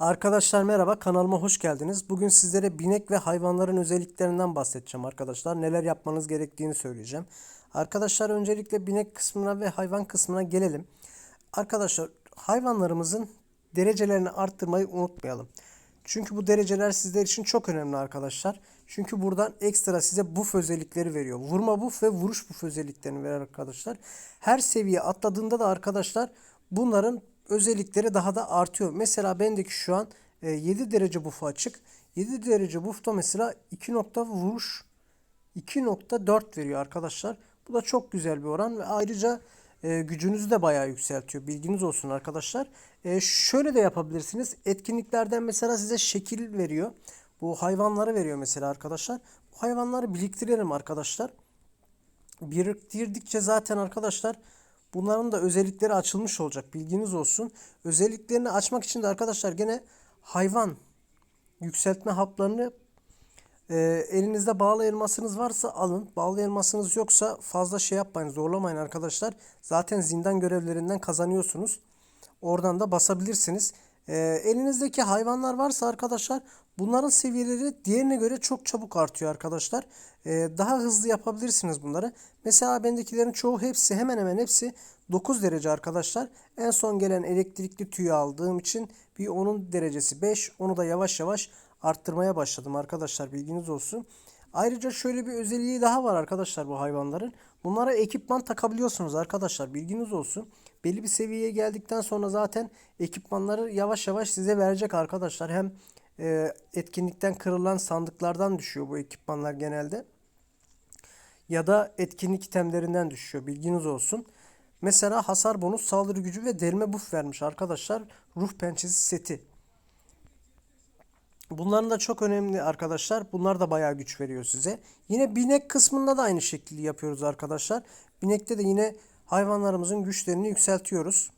Arkadaşlar merhaba kanalıma hoş geldiniz. Bugün sizlere binek ve hayvanların özelliklerinden bahsedeceğim arkadaşlar. Neler yapmanız gerektiğini söyleyeceğim. Arkadaşlar öncelikle binek kısmına ve hayvan kısmına gelelim. Arkadaşlar hayvanlarımızın derecelerini arttırmayı unutmayalım. Çünkü bu dereceler sizler için çok önemli arkadaşlar. Çünkü buradan ekstra size buff özellikleri veriyor. Vurma buff ve vuruş buff özelliklerini verir arkadaşlar. Her seviye atladığında da arkadaşlar bunların özellikleri daha da artıyor. Mesela bendeki şu an e, 7 derece buff'u açık. 7 derece buff'ta mesela 2 nokta vuruş 2.4 veriyor arkadaşlar. Bu da çok güzel bir oran ve ayrıca e, gücünüzü de bayağı yükseltiyor. Bilginiz olsun arkadaşlar. E, şöyle de yapabilirsiniz. Etkinliklerden mesela size şekil veriyor. Bu hayvanları veriyor mesela arkadaşlar. Bu hayvanları biriktirelim arkadaşlar. Biriktirdikçe zaten arkadaşlar bunların da özellikleri açılmış olacak. Bilginiz olsun. Özelliklerini açmak için de arkadaşlar gene hayvan yükseltme haplarını e, elinizde bağlı elmasınız varsa alın. Bağlı elmasınız yoksa fazla şey yapmayın, zorlamayın arkadaşlar. Zaten zindan görevlerinden kazanıyorsunuz. Oradan da basabilirsiniz. E, elinizdeki hayvanlar varsa arkadaşlar bunların seviyeleri diğerine göre çok çabuk artıyor arkadaşlar. E, daha hızlı yapabilirsiniz bunları. Mesela bendekilerin çoğu hepsi hemen hemen hepsi 9 derece arkadaşlar. En son gelen elektrikli tüyü aldığım için bir onun derecesi 5. Onu da yavaş yavaş arttırmaya başladım arkadaşlar bilginiz olsun. Ayrıca şöyle bir özelliği daha var arkadaşlar bu hayvanların. Bunlara ekipman takabiliyorsunuz arkadaşlar bilginiz olsun. Belli bir seviyeye geldikten sonra zaten ekipmanları yavaş yavaş size verecek arkadaşlar. Hem e, etkinlikten kırılan sandıklardan düşüyor bu ekipmanlar genelde. Ya da etkinlik itemlerinden düşüyor bilginiz olsun. Mesela hasar bonus, saldırı gücü ve delme buff vermiş arkadaşlar. Ruh pençesi seti. Bunların da çok önemli arkadaşlar. Bunlar da bayağı güç veriyor size. Yine binek kısmında da aynı şekilde yapıyoruz arkadaşlar. Binekte de yine hayvanlarımızın güçlerini yükseltiyoruz.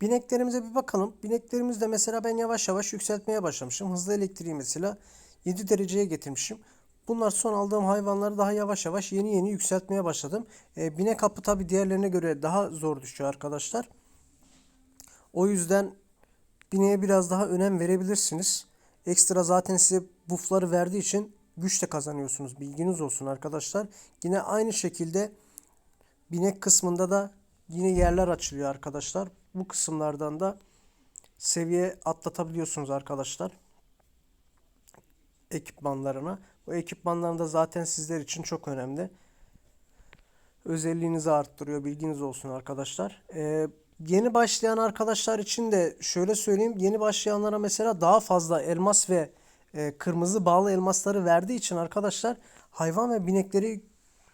Bineklerimize bir bakalım. Bineklerimizde mesela ben yavaş yavaş yükseltmeye başlamışım. Hızlı elektriği mesela 7 dereceye getirmişim. Bunlar son aldığım hayvanları daha yavaş yavaş yeni yeni yükseltmeye başladım. E, binek hapı tabi diğerlerine göre daha zor düşüyor arkadaşlar. O yüzden bineğe biraz daha önem verebilirsiniz. Ekstra zaten size buffları verdiği için güç de kazanıyorsunuz. Bilginiz olsun arkadaşlar. Yine aynı şekilde binek kısmında da yine yerler açılıyor arkadaşlar. Bu kısımlardan da seviye atlatabiliyorsunuz arkadaşlar. Ekipmanlarına. Bu ekipmanların da zaten sizler için çok önemli. Özelliğinizi arttırıyor. Bilginiz olsun arkadaşlar. Ee, yeni başlayan arkadaşlar için de şöyle söyleyeyim. Yeni başlayanlara mesela daha fazla elmas ve e, kırmızı bağlı elmasları verdiği için arkadaşlar hayvan ve binekleri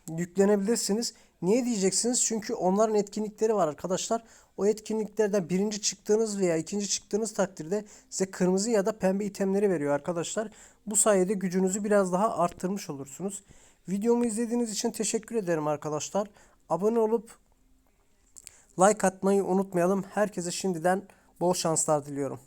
yüklenebilirsiniz. Niye diyeceksiniz? Çünkü onların etkinlikleri var arkadaşlar. O etkinliklerden birinci çıktığınız veya ikinci çıktığınız takdirde size kırmızı ya da pembe itemleri veriyor arkadaşlar. Bu sayede gücünüzü biraz daha arttırmış olursunuz. Videomu izlediğiniz için teşekkür ederim arkadaşlar. Abone olup like atmayı unutmayalım. Herkese şimdiden bol şanslar diliyorum.